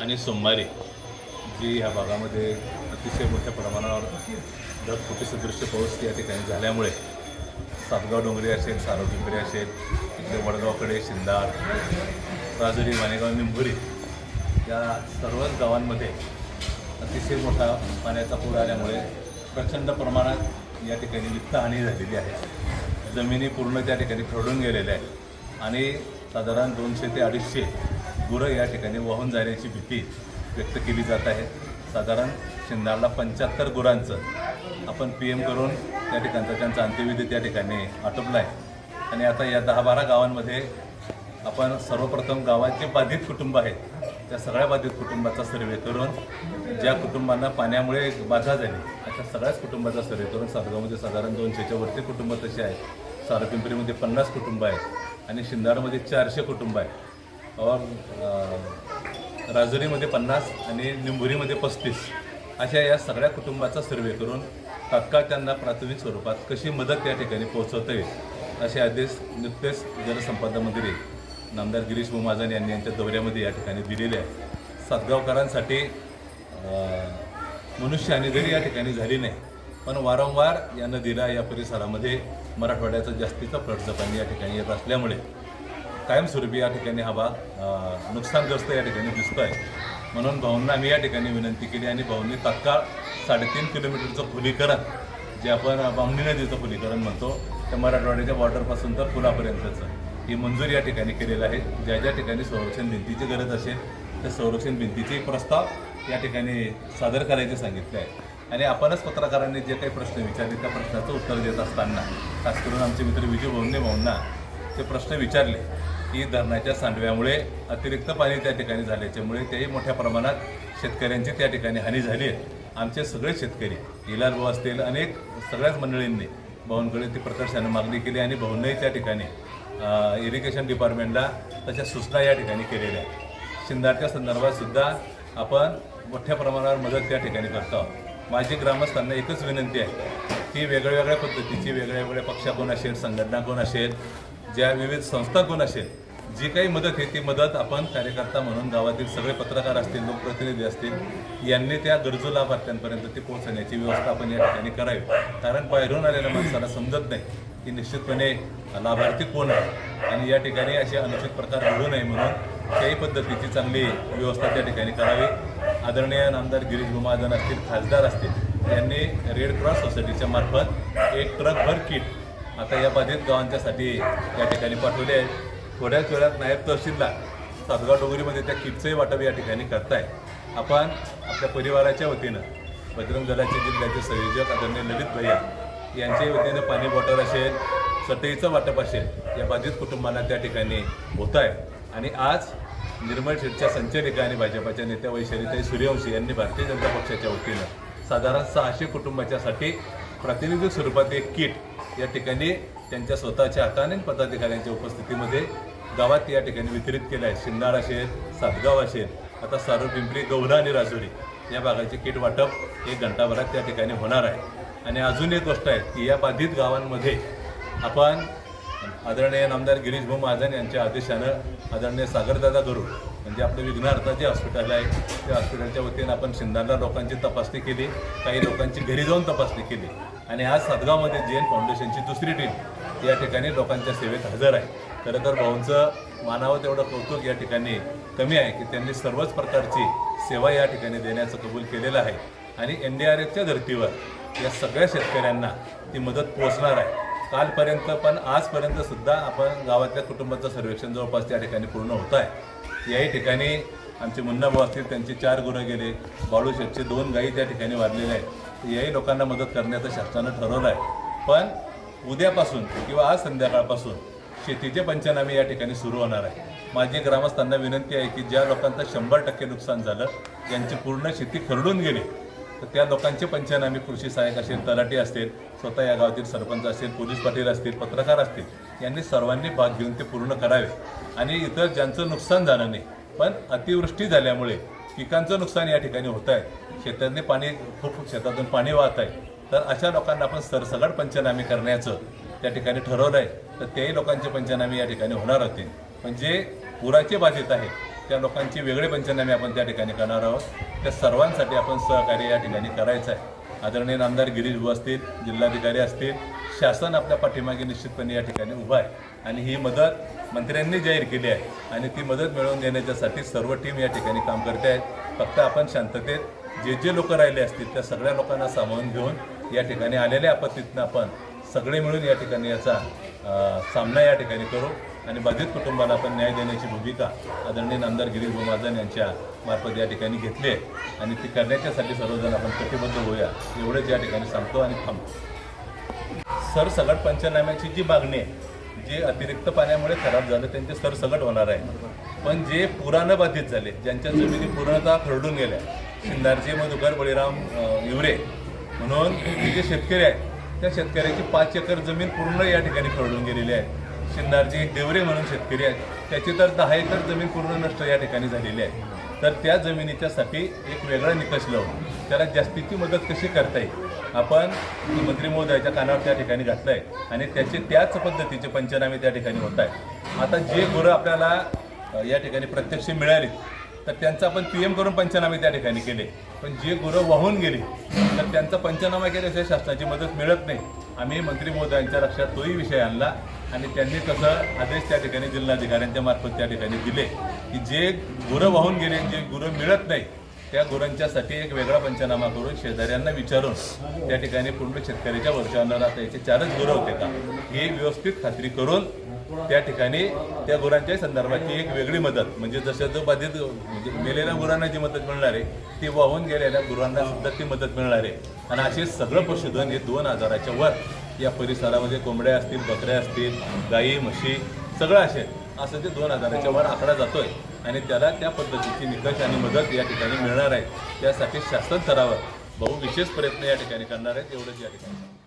आणि सोमवारी जी ह्या भागामध्ये अतिशय मोठ्या प्रमाणावर ढगफुटी सदृश्य पाऊस या ठिकाणी झाल्यामुळे सातगाव डोंगरी असेल सारो पिंपरी असेल इकडे वडगावकडे शिंदार राजुरी मानेगाव निंभुरी या सर्वच गावांमध्ये अतिशय मोठा पाण्याचा पूर आल्यामुळे प्रचंड प्रमाणात या ठिकाणी वित्तहानी झालेली आहे. जमिनी पूर्ण त्या ठिकाणी खरडून गेलेल्या आहेत. आणि साधारण दोनशे ते अडीचशे गुरं या ठिकाणी वाहून जाण्याची भीती व्यक्त केली जात आहे. साधारण शिंदाळला पंच्याहत्तर गुरांचं आपण पी एम करून त्या ठिकाणचा त्यांचा अंत्यविधी त्या ठिकाणी आटोपला आहे आणि आता या दहा बारा गावांमध्ये आपण सर्वप्रथम गावात जे बाधित कुटुंब आहेत. त्या सगळ्या बाधित कुटुंबाचा सर्वे करून ज्या कुटुंबांना पाण्यामुळे बाधा झाली अशा सगळ्याच कुटुंबाचा सर्वे करून सातगावमध्ये साधारण दोनशेच्या वरती कुटुंब तसे आहेत. सारपिंपरीमध्ये पन्नास कुटुंब आहेत आणि शिंदाडमध्ये चारशे कुटुंब आहेत. और राजुरीमध्ये पन्नास आणि निंबुरीमध्ये पस्तीस. अशा या सगळ्या कुटुंबाचा सर्वे करून तात्काळ त्यांना प्राथमिक स्वरूपात कशी मदत त्या ठिकाणी पोहोचवता येईल असे आदेश नुकतेच जलसंपदा मंत्री नामदार गिरीश महाजन यांनी यांच्या दौऱ्यामध्ये या ठिकाणी दिलेले आहे सातगावकरांसाठी मनुष्य आणि जरी या ठिकाणी झाली नाही. पण वारंवार या नदीला या परिसरामध्ये मराठवाड्याचा जास्तीचा फ्लडचं पाणी या ठिकाणी येत असल्यामुळे कायमस्वरूपी या ठिकाणी हवा नुकसानग्रस्त या ठिकाणी दिसतो आहे म्हणून भाऊंना आम्ही या ठिकाणी विनंती केली आणि भाऊंनी तात्काळ साडेतीन किलोमीटरचं खुलीकरण जे आपण बामणी नदीचं खुलीकरण म्हणतो त्या मराठवाड्याच्या बॉर्डरपासून तर पुलापर्यंतचं. ही मंजूर या ठिकाणी केलेलं आहे. ज्या ज्या ठिकाणी संरक्षण भिंतीची गरज असेल त्या संरक्षण भिंतीचे प्रस्ताव या ठिकाणी सादर करायचे सांगितले आहे. आणि आपणच पत्रकारांनी जे काही प्रश्न विचारले त्या प्रश्नाचं उत्तर देत असताना खास करून आमचे मित्र विजय भवने भाऊंना ते प्रश्न विचारले की धरणाच्या सांडव्यामुळे अतिरिक्त पाणी त्या ठिकाणी झाल्याच्यामुळे तेही मोठ्या प्रमाणात शेतकऱ्यांची त्या ठिकाणी हानी झाली आहे. आमचे सगळे शेतकरी इलाजभाऊ असतील अनेक सगळ्याच मंडळींनी भाऊंकडे ती प्रकर्षाने मागणी केली आणि भाऊंनाही त्या ठिकाणी इरिगेशन डिपार्टमेंटला तशा सूचना या ठिकाणी केलेल्या आहेत. शिंदाच्या संदर्भात सुद्धा आपण मोठ्या प्रमाणावर मदत त्या ठिकाणी करतो आहोत. माझी ग्रामस्थांना एकच विनंती आहे की वेगळ्या पद्धतीची वेगळ्या वेगळ्या पक्षा कोण असेल संघटना कोण असेल ज्या विविध संस्था कोण असेल जी काही मदत आहे ती मदत आपण कार्यकर्ता म्हणून गावातील सगळे पत्रकार असतील लोकप्रतिनिधी असतील यांनी त्या गरजू लाभार्थ्यांपर्यंत ती पोहोचण्याची व्यवस्था आपण या ठिकाणी करावी. कारण बाहेरून आलेल्या माणसाला समजत नाही की निश्चितपणे लाभार्थी कोण आहे. आणि या ठिकाणी असे अनुचित प्रकार घडू नये म्हणून त्याही पद्धतीची चांगली व्यवस्था त्या ठिकाणी करावी. आदरणीय नामदार गिरीश महाजन असतील खासदार असतील यांनी रेड क्रॉस सोसायटीच्या मार्फत एक ट्रकभर किट आता या बाधित गावांच्यासाठी या ठिकाणी पाठवले आहे थोड्याच वेळात नायब तहसीलदार सातगाव डोंगरीमध्ये त्या किटचंही वाटप या ठिकाणी करताय आपण आपल्या परिवाराच्या वतीनं बजरंग दलाचे जिल्ह्याचे संयोजक आदरणीय ललित भैया यांच्या वतीनं पाणी बॉटल असेल सटईचं वाटप असेल या बाधित कुटुंबांना त्या ठिकाणी होत आहे आणि आज निर्मळ शेठच्या संचालिका आणि भाजपाच्या नेत्या वैशालीताई सूर्यवंशी यांनी भारतीय जनता पक्षाच्या वतीनं साधारण सहाशे कुटुंबाच्यासाठी प्रातिनिधिक स्वरूपात एक किट या ठिकाणी त्यांच्या स्वतःच्या हाताने पदाधिकाऱ्यांच्या उपस्थितीमध्ये गावात या ठिकाणी वितरित केलं आहे. शिंदाळा शेर सातगाव असेल आता सारो पिंपरी गौरा आणि राजुरी या भागाचे किट वाटप एक घंटाभरात त्या ठिकाणी होणार आहे. आणि अजून एक गोष्ट आहे की या बाधित गावांमध्ये आपण आदरणीय नामदार गिरीश भाऊ महाजन यांच्या आदेशानं आदरणीय सागरदादा गरुड म्हणजे आपलं विघ्नार्थ जे हॉस्पिटल आहे त्या हॉस्पिटलच्या वतीनं आपण शिंदाला लोकांची तपासणी केली काही लोकांची घरी जाऊन तपासणी केली. आणि आज सातगावमध्ये जैन फाउंडेशनची दुसरी टीम या ठिकाणी लोकांच्या सेवेत हजर आहे. खरं तर भाऊंचं मानावं तेवढं कौतुक या ठिकाणी कमी आहे की त्यांनी सर्वच प्रकारची सेवा या ठिकाणी देण्याचं कबूल केलेलं आहे. आणि एन डी आर एफच्या धर्तीवर या सगळ्या शेतकऱ्यांना ती मदत पोहोचणार आहे. कालपर्यंत पण आजपर्यंत सुद्धा आपण गावातल्या कुटुंबाचं सर्वेक्षण जवळपास त्या ठिकाणी पूर्ण होत आहे. याही ठिकाणी आमचे मुन्ना भाऊ असतील त्यांचे चार गुरं गेले बाळू शेठचे दोन गायी त्या ठिकाणी वाढलेले आहेत. याही लोकांना मदत करण्याचं शासनानं ठरवलं आहे. पण उद्यापासून किंवा आज संध्याकाळपासून शेतीचे पंचनामे या ठिकाणी सुरू होणार आहे. माझी ग्रामस्थांना विनंती आहे की ज्या लोकांचं शंभर टक्के नुकसान झालं ज्यांची पूर्ण शेती खरडून गेली तर त्या लोकांचे पंचनामे कृषी सहाय्यक असेल तलाठी असतील स्वतः या गावातील सरपंच असतील पोलीस पाटील असतील पत्रकार असतील यांनी सर्वांनी भाग घेऊन ते पूर्ण करावे. आणि इतर ज्यांचं नुकसान झालं नाही पण अतिवृष्टी झाल्यामुळे पिकांचं नुकसान या ठिकाणी होत आहे. शेतातले पाणी खूप शेतातून पाणी वाहत आहे. तर अशा लोकांना आपण सरसगड पंचनामे करण्याचं त्या ठिकाणी ठरवलं आहे. तर तेही लोकांचे पंचनामे या ठिकाणी होणार होते. पण जे पुराचे बाधित आहेत त्या लोकांचे वेगळे पंचनामे आपण त्या ठिकाणी करणार आहोत. त्या सर्वांसाठी आपण सहकार्य या ठिकाणी करायचं आहे. आदरणीय आमदार गिरीश भाऊ असतील जिल्हाधिकारी असतील शासन आपल्या पाठीमागे निश्चितपणे या ठिकाणी उभं आहे. आणि ही मदत मंत्र्यांनी जाहीर केली आहे. आणि ती मदत मिळवून देण्याच्यासाठी सर्व टीम या ठिकाणी काम करते आहेत फक्त आपण शांततेत जे जे लोक राहिले असतील त्या सगळ्या लोकांना सामावून घेऊन या ठिकाणी आलेल्या आपत्तीतनं आपण सगळे मिळून या ठिकाणी याचा सामना या ठिकाणी करू. आणि बाधित कुटुंबाला आपण न्याय देण्याची भूमिका आदरणीय आमदार गिरीश महाजन यांच्या मार्फत या ठिकाणी घेतली आहे. आणि ती करण्याच्यासाठी सर्वजण आपण कटिबद्ध होऊया एवढंच या ठिकाणी सांगतो आणि थांबतो. सरसगट पंचनाम्याची जी मागणी आहे जे अतिरिक्त पाण्यामुळे खराब झालं त्यांचे सरसगट होणार आहे. पण जे पुरानं बाधित झाले ज्यांच्या जमिनी पूर्णतः खरडून गेल्या शिंदारचे मधुकर बळीराम अं, हिवरे म्हणून हे जे शेतकरी आहेत त्या शेतकऱ्याची पाच एकर जमीन पूर्ण या ठिकाणी खरडून गेलेली आहे. शिंदारचे एक देवरे म्हणून शेतकरी आहेत त्याची तर दहा एकर जमीन पूर्ण नष्ट या ठिकाणी झालेली आहे. तर त्या जमिनीच्यासाठी एक वेगळा निकष लावून त्याला जास्तीची मदत कशी करता येईल आपण मंत्री महोदयाच्या कानावर त्या ठिकाणी घातलं आहे आणि त्याचे त्याच पद्धतीचे पंचनामे त्या ठिकाणी होत आहेत. आता जे गुरं आपल्याला या ठिकाणी प्रत्यक्ष मिळाली तर त्यांचा आपण पी एम करून पंचनामे त्या ठिकाणी केले. पण जे गुरं वाहून गेले तर त्यांचा पंचनामा केल्याशिवाय शासनाची मदत मिळत नाही. आम्ही मंत्री महोदयांच्या लक्षात तोही विषय आणला आणि त्यांनी तसं आदेश त्या ठिकाणी जिल्हाधिकाऱ्यांच्या मार्फत त्या ठिकाणी दिले की जे गुरं वाहून गेले जे गुरं मिळत नाही त्या गुरांच्यासाठी एक वेगळा पंचनामा करून शेजाऱ्यांना विचारून त्या ठिकाणी पूर्ण शेतकऱ्याच्या वर्षांना राहता याचे चारच गुरं होते का हे व्यवस्थित खात्री करून त्या ठिकाणी त्या गुरांच्या संदर्भाची एक वेगळी मदत. म्हणजे जसं जो बाधित म्हणजे मेलेल्या गुरांना जी मदत मिळणार आहे ती वाहून गेलेल्या गुरांना सुद्धा ती मदत मिळणार आहे. आणि असे सगळं पशुधन हे दोन हजाराच्या वर या परिसरामध्ये कोंबड्या असतील बकऱ्या असतील गाई म्हशी सगळं असेल असं ते दोन हजाराच्या वर आकडा जातोय. आणि त्याला त्या पद्धतीची निकष आणि मदत या ठिकाणी मिळणार आहे. त्यासाठी शासन स्तरावर बहु विशेष प्रयत्न या ठिकाणी करणार आहेत एवढंच या ठिकाणी